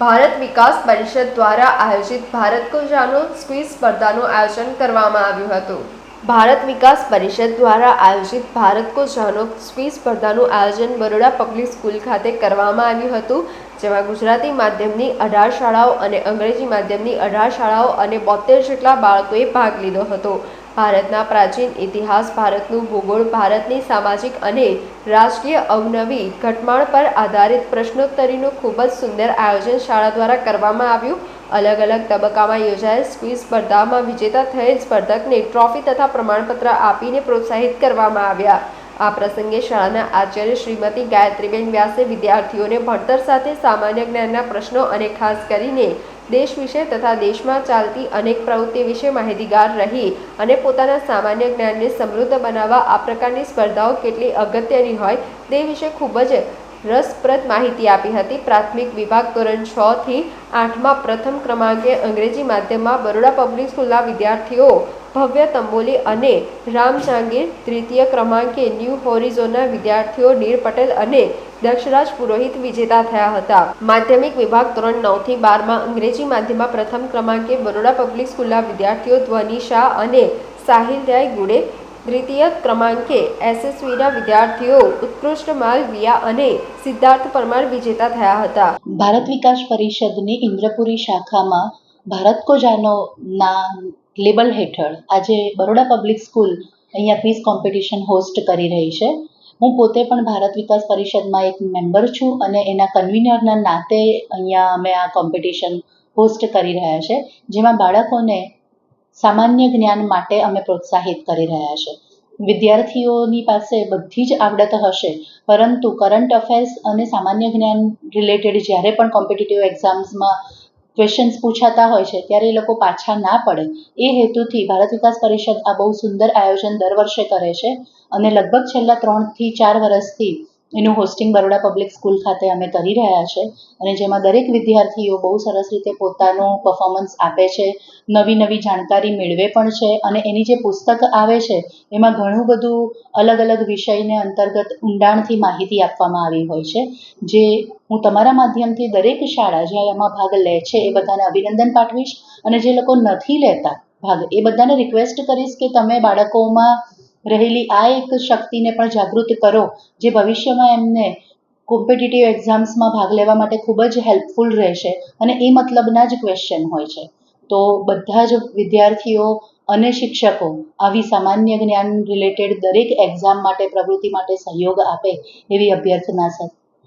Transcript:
ભારત વિકાસ પરિષદ દ્વારા આયોજિત ભારત કો જાનો ક્વિઝ સ્પર્ધાનું આયોજન કરવામાં આવ્યું હતું. ભારત વિકાસ પરિષદ દ્વારા આયોજિત ભારત કો જાનો ક્વિઝ સ્પર્ધાનું આયોજન બરોડા પબ્લિક સ્કૂલ ખાતે કરવામાં આવ્યું હતું. જેમાં ગુજરાતી માધ્યમની અઢાર શાળાઓ અને અંગ્રેજી માધ્યમની અઢાર શાળાઓ અને બોતેર જેટલા બાળકોએ ભાગ લીધો હતો. ભારતના પ્રાચીન ઇતિહાસ, ભારતનું ભૂગોળ, ભારતની સામાજિક અને રાજકીય અવનવી ઘટમાળ પર આધારિત પ્રશ્નોત્તરીનું ખૂબ જ સુંદર આયોજન શાળા દ્વારા કરવામાં આવ્યું. અલગ અલગ તબક્કામાં યોજાયેલ ક્વિઝ સ્પર્ધામાં વિજેતા થયેલ સ્પર્ધકને ટ્રોફી તથા પ્રમાણપત્ર આપીને પ્રોત્સાહિત કરવામાં આવ્યા. આ પ્રસંગે શાળાના આચાર્ય શ્રીમતી ગાયત્રીબેન વ્યાસે વિદ્યાર્થીઓને ભણતર સાથે સામાન્ય જ્ઞાનના પ્રશ્નો અને ખાસ કરીને દેશ વિશે તથા દેશમાં ચાલતી અનેક પ્રવૃત્તિ વિશે માહિતીગાર રહી અને પોતાના સામાન્ય જ્ઞાનને સમૃદ્ધ બનાવવા આ પ્રકારની સ્પર્ધાઓ કેટલી અગત્યની હોય તે વિશે ખૂબ જ રસપ્રદ માહિતી આપી હતી. પ્રાથમિક વિભાગ ધોરણ છ થી આઠમાં પ્રથમ ક્રમાંકે અંગ્રેજી માધ્યમમાં બરોડા પબ્લિક સ્કૂલના વિદ્યાર્થીઓ ભવ્ય તંબોલી અને રામ જાંગીર તૃતીય ક્રમાંકે ન્યૂ હોરિઝોનના વિદ્યાર્થીઓ નીર પટેલ અને દક્ષરાજ પુરોહિત વિજેતા થયા હતા. માધ્યમિક વિભાગ ધોરણ નવથી બારમાં અંગ્રેજી માધ્યમમાં પ્રથમ ક્રમાંકે બરોડા પબ્લિક સ્કૂલના વિદ્યાર્થીઓ ધ્વનિ શાહ અને સાહિલ રાય ગુડે દ્વિતીય ક્રમાંકે એસએસવીના વિદ્યાર્થીઓ ઉત્કૃષ્ટ માલ, વિયા અને સિદ્ધાર્થ પરમાર વિજેતા થયા હતા. ભારત વિકાસ પરિષદની ઇન્દ્રપુરી શાખામાં ભારત કો જાનો ના લેબલ હેઠળ આજે બરોડા પબ્લિક સ્કૂલ અહીંયા ક્વિઝ કોમ્પિટિશન હોસ્ટ કરી રહી છે. હું પોતે પણ ભારત વિકાસ પરિષદમાં એક મેમ્બર છું અને એના કન્વીનરના નાતે અહીંયા અમે આ કોમ્પિટિશન હોસ્ટ કરી રહ્યા છે, જેમાં બાળકોને સામાન્ય જ્ઞાન માટે અમે પ્રોત્સાહિત કરી રહ્યા છે. વિદ્યાર્થીઓની પાસે બધી જ આવડત હશે, પરંતુ કરંટ અફેર્સ અને સામાન્ય જ્ઞાન રિલેટેડ જ્યારે પણ કોમ્પિટિટિવ એક્ઝામ્સમાં ક્વેશ્ચન્સ પૂછાતા હોય છે, ત્યારે એ લોકો પાછા ના પડે. એ હેતુથી ભારત વિકાસ પરિષદ આ બહુ સુંદર આયોજન દર વર્ષે કરે છે અને લગભગ છેલ્લા ત્રણથી ચાર વર્ષથી એનું હોસ્ટિંગ બરોડા પબ્લિક સ્કૂલ ખાતે અમે કરી રહ્યા છે અને જેમાં દરેક વિદ્યાર્થીઓ બહુ સરસ રીતે પોતાનું પરફોર્મન્સ આપે છે, નવી નવી જાણકારી મેળવે પણ છે અને એની જે પુસ્તક આવે છે, એમાં ઘણું બધું અલગ અલગ વિષયને અંતર્ગત ઊંડાણથી માહિતી આપવામાં આવી હોય છે. જે હું તમારા માધ્યમથી દરેક શાળા જે એમાં ભાગ લે છે એ બધાને અભિનંદન પાઠવીશ અને જે લોકો નથી લેતા ભાગ, એ બધાને રિક્વેસ્ટ કરીશ કે તમે બાળકોમાં રહેલી આ એક શક્તિને પણ જાગૃત કરો, જે ભવિષ્યમાં એમને કોમ્પિટિટિવ એક્ઝામ્સમાં ભાગ લેવા માટે ખૂબ જ હેલ્પફુલ રહેશે. અને એ મતલબના જ ક્વેશ્ચન હોય છે. તો બધા જ વિદ્યાર્થીઓ અને શિક્ષકો આવી સામાન્ય જ્ઞાન રિલેટેડ દરેક એક્ઝામ માટે, પ્રવૃત્તિ માટે સહયોગ આપે એવી અભ્યર્થના